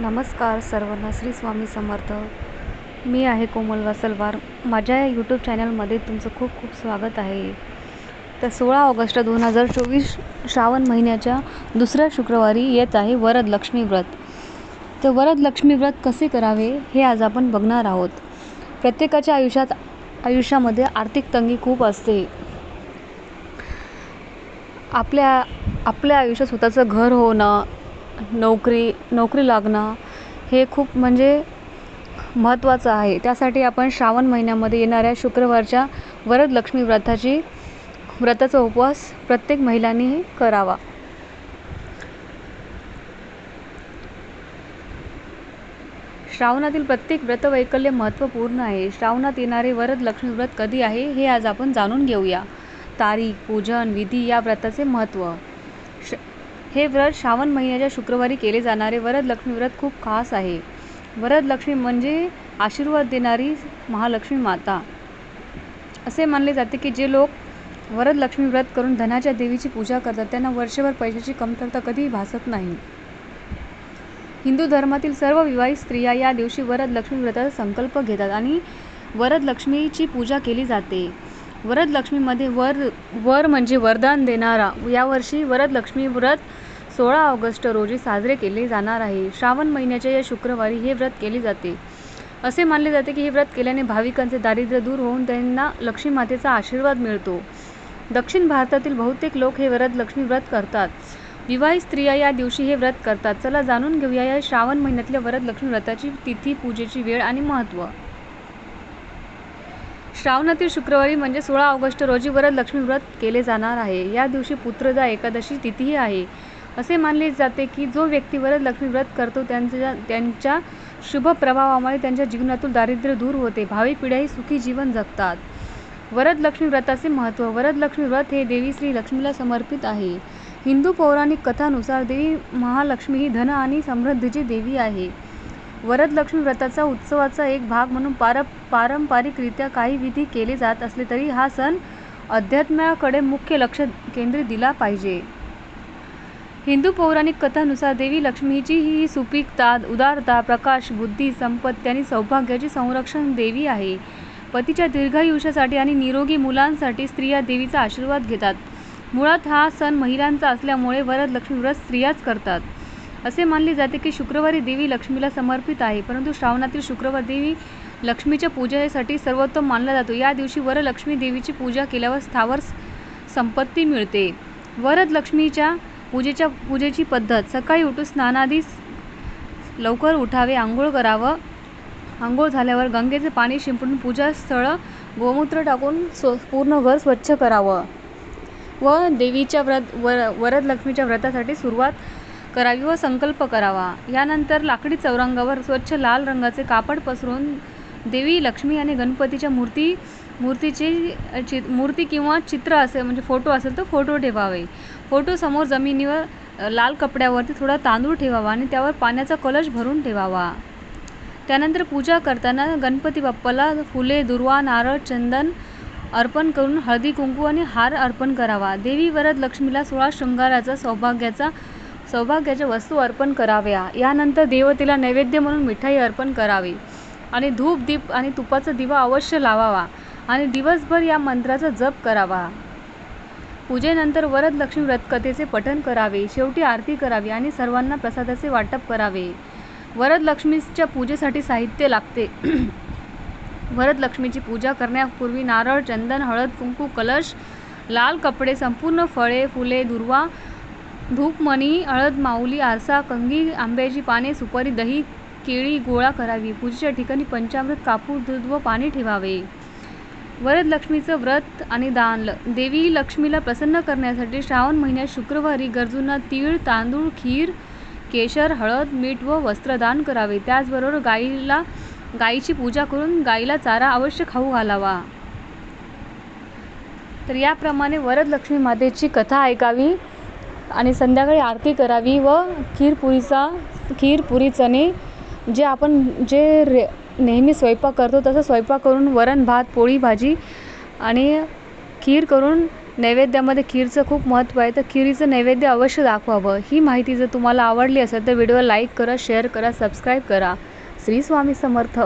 नमस्कार सर्वांना श्री स्वामी समर्थ. मी आहे कोमल वासलवार. माझ्या या यूट्यूब चॅनलमध्ये तुमचं खूप खूप स्वागत आहे. तर सोळा ऑगस्ट दोन हजार चोवीस श्रावण महिन्याच्या दुसऱ्या शुक्रवारी येत आहे वरद लक्ष्मी व्रत. तर वरद लक्ष्मी व्रत कसे करावे हे आज आपण बघणार आहोत. प्रत्येकाच्या आयुष्यात आयुष्यामध्ये आर्थिक तंगी खूप असते. आपल्या आपल्या आयुष्यात स्वतःचं घर होणं नोकरी नोकरी लागणं हे खूप म्हणजे महत्त्वाचं आहे. त्यासाठी आपण श्रावण महिन्यामध्ये येणाऱ्या शुक्रवारच्या वरद लक्ष्मी व्रताची व्रताचा उपवास प्रत्येक महिलांनी करावा. श्रावणातील प्रत्येक व्रतवैकल्य महत्त्वपूर्ण आहे. श्रावणात येणारे वरद लक्ष्मी व्रत कधी आहे हे आज आपण जाणून घेऊया. तारीख पूजन विधी या व्रताचे महत्त्व. श हे व्रत श्रावण महिन्याच्या शुक्रवारी केले जाणारे वरद लक्ष्मी व्रत खूप खास आहे. वरद लक्ष्मी म्हणजे आशीर्वाद देणारी महालक्ष्मी माता. असे मानले जाते की जे लोक वरद लक्ष्मी व्रत करून धनाच्या देवीची पूजा करतात त्यांना वर्षभर पैशाची कमतरता कधीही भासत नाही. हिंदू धर्मातील सर्व विवाहित स्त्रिया या दिवशी वरद लक्ष्मी व्रताचा संकल्प घेतात आणि वरद लक्ष्मीची पूजा केली जाते. वरदलक्ष्मीमध्ये वर वर म्हणजे वरदान देणारा. यावर्षी वरदलक्ष्मी व्रत सोळा ऑगस्ट रोजी साजरे केले जाणार आहे. श्रावण महिन्याच्या या शुक्रवारी हे व्रत केले जाते. असे मानले जाते की हे व्रत केल्याने भाविकांचे दारिद्र्य दूर होऊन त्यांना लक्ष्मी मातेचा आशीर्वाद मिळतो. दक्षिण भारतातील बहुतेक लोक हे वरदलक्ष्मी व्रत करतात. विवाहित स्त्रिया या दिवशी हे व्रत करतात. चला जाणून घेऊया या श्रावण महिन्यातल्या वरदलक्ष्मी व्रताची तिथी पूजेची वेळ आणि महत्त्व. श्रावणातील शुक्रवारी म्हणजे सोळा ऑगस्ट रोजी वरद लक्ष्मी व्रत केले जाणार आहे. या दिवशी पुत्रदा एकादशी तिथीही आहे. असे मानले जाते की जो व्यक्ती वरद लक्ष्मी व्रत करतो त्यांच्या त्यांच्या शुभ प्रभावामुळे त्यांच्या जीवनातून दारिद्र्य दूर होते. भावी पिढ्याही सुखी जीवन जगतात. वरद लक्ष्मी व्रताचे महत्त्व वरद लक्ष्मी व्रत हे देवी श्री लक्ष्मीला समर्पित आहे. हिंदू पौराणिक कथानुसार देवी महालक्ष्मी ही धन आणि समृद्धीची देवी आहे. वरद लक्ष्मी व्रताचा उत्सवाचा एक भाग म्हणून पार पारंपरिकरित्या काही विधी केले जात असले तरी हा सण अध्यात्माकडे मुख्य लक्ष केंद्रित दिला पाहिजे. हिंदू पौराणिक कथानुसार देवी लक्ष्मीची ही सुपीकता उदारता प्रकाश बुद्धी संपत्ती आणि सौभाग्याची संरक्षण देवी आहे. पतीच्या दीर्घायुष्यासाठी आणि निरोगी मुलांसाठी स्त्रिया देवीचा आशीर्वाद घेतात. मुळात हा सण महिलांचा असल्यामुळे वरद लक्ष्मी व्रत स्त्रियाच करतात. असे मानले जाते की शुक्रवारी देवी लक्ष्मीला समर्पित आहे परंतु श्रावणातील शुक्रवार देवी लक्ष्मीच्या पूजेसाठी सर्वोत्तम मानला जातो. या दिवशी वरलक्ष्मी देवीची पूजा केल्यावर स्थावर संपत्ती मिळते. वरद लक्ष्मीच्या पूजेच्या पूजेची पद्धत सकाळी उठून स्नानादी लवकर उठावे आंघोळ करावं. आंघोळ झाल्यावर गंगेचे पाणी शिंपडून पूजास्थळं गोमूत्र टाकून स्व पूर्ण घर स्वच्छ करावं. व देवीच्या व्रत वर वरद लक्ष्मीच्या व्रतासाठी सुरुवात करावी व संकल्प करावा. यानंतर लाकडी चौरंगावर स्वच्छ लाल रंगाचे कापड पसरून देवी लक्ष्मी आणि गणपतीच्या मूर्ती मूर्तीची चि मूर्ती किंवा चित्र असेल म्हणजे फोटो असेल तर फोटो ठेवावे. फोटो समोर जमिनीवर लाल कपड्यावरती थोडा तांदूळ ठेवावा आणि त्यावर पाण्याचा कलश भरून ठेवावा. त्यानंतर पूजा करताना गणपती बाप्पाला फुले दुर्वा नारळ चंदन अर्पण करून हळदी कुंकू आणि हार अर्पण करावा. देवी वरद लक्ष्मीला सोळा शृंगाराचा सौभाग्याचा सौभाग्याच्या वस्तू अर्पण कराव्या. यानंतर देवतेला नैवेद्य म्हणून मिठाई अर्पण करावी. आणि धूप दीप आणि तुपाचा दिवा अवश्य लावावा. आणि दिवसभर या मंत्राचा जप करावा. पूजेनंतर वरद लक्ष्मी व्रतकथेचे पठण करावे. शेवटी आरती करावी आणि सर्वांना प्रसादाचे वाटप करावे. वरद लक्ष्मीच्या पूजेसाठी साहित्य लागते. वरद लक्ष्मीची पूजा करण्यापूर्वी नारळ चंदन हळद कुंकू कलश लाल कपडे संपूर्ण फळे फुले दुर्वा धूपमणी हळद माऊली आरसा कंगी आंब्याची पाने सुपारी दही केळी गोळा करावी. पूजेच्या ठिकाणी पंचामृत कापूर दूध व पाणी ठेवावे. वरदलक्ष्मीचं व्रत आणि दान. देवी लक्ष्मीला प्रसन्न करण्यासाठी श्रावण महिन्यात शुक्रवारी गरजूंना तीळ तांदूळ खीर केशर हळद मीठ व वस्त्रदान करावे. त्याचबरोबर गाईला गाईची पूजा करून गाईला चारा अवश्य खाऊ घालावा. तर याप्रमाणे वरदलक्ष्मी मातेची कथा ऐकावी. आणि संध्याकाळी आरती करावी व खीरपुरीचा खीरपुरी चणे जे आपण जे रे नेहमी स्वयंपाक करतो तसं स्वयंपाक करून वरण भात पोळी भाजी आणि खीर करून नैवेद्यामध्ये खीरचं खूप महत्त्व आहे. तर खिरीचं नैवेद्य अवश्य दाखवावं. ही माहिती जर तुम्हाला आवडली असेल तर व्हिडिओ लाईक करा शेअर करा सबस्क्राईब करा. श्री स्वामी समर्थ.